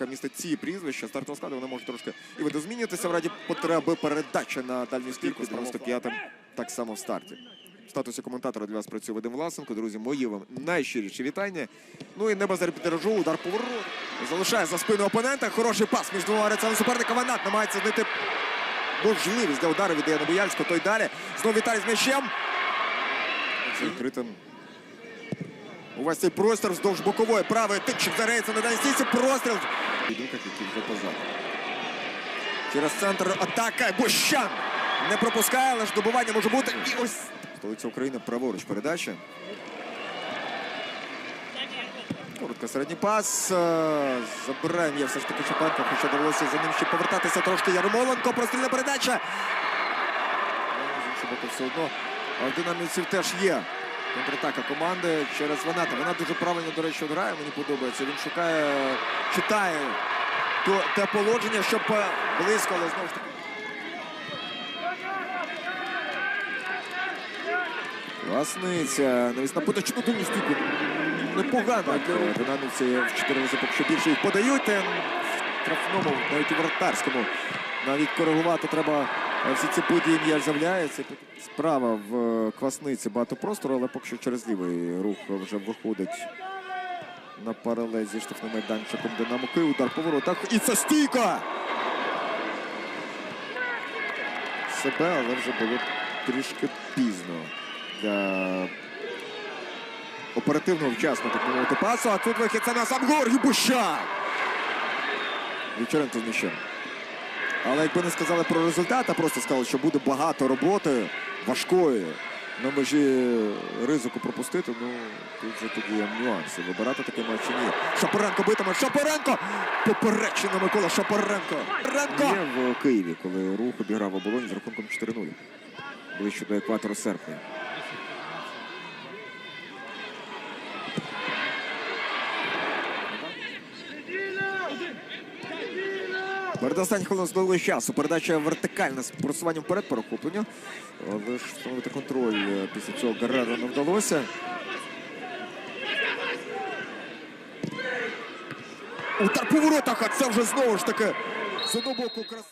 яка містить ці прізвища, стартового складу, вона може трошки і видозмінюватися в раді потреби передачі на дальню стійку з 95-м так само в старті. В статусі коментатора для вас працює Вадим Власенко. Друзі, мої вам найщиріші вітання. Ну і не без арбітражу, удар поворот. Залишає за спину опонента. Хороший пас між двома гравцями суперника. Ванат намагається знайти можливість для удару віддає на Бояльського. Той далі. Знову Віталій з м'ячем. Відкритим. Увесь цей простір вздовж бокової. Правий тичик зареється на дальній стійці. Простріл. Підруках, який вже. Через центр атака. Бущан не пропускає, але ж добування може бути. І ось столиця України праворуч передача. Коротко середній пас. Е, Забирає м'я все ж таки Чепенко, хоча довелося за ним ще повертатися трошки Ярмоленко. Прострільна передача. Ну, все одно в динамівців теж є контратака команди через Ваната. Вона дуже правильно, до речі, грає, мені подобається. Він шукає, читає то, те положення, щоб е, близько, але знову ж таки. Класниця. Навіть на поточну дальню стійку. Непогано. Е, Динамівці в 4 рази поки що більше їх подають. Е, В штрафному, навіть у вратарському. Навіть коригувати треба всі ці події м'яч з'являється. Справа в е, квасниці багато простору, але поки що через лівий рух вже виходить на паралель зі штрафним майданчиком Динамо Київ. Удар по воротах. І це стійка! Себе, але вже було трішки пізно для оперативного вчасно так мовити пасу. А тут вихід це на сам Георгій Бущан. Вівчаренко з м'ячем. Але якби не сказали про результат, а просто сказали, що буде багато роботи важкої на межі ризику пропустити, ну тут же тоді є нюанси. Вибирати такий матч чи ні. Шапоренко битиме. Шапоренко! Поперечина Микола Шапоренко. Шапоренко! Є в Києві, коли рух обіграв оболонь з рахунком 4-0. Ближче до екватору серпня. Передостанній хвилин здобули часу. Передача вертикальна з просуванням вперед перехоплення. Але ж встановити контроль е, після цього Гарреру не вдалося. Удар по воротах, а це вже знову ж таки з одного боку краса.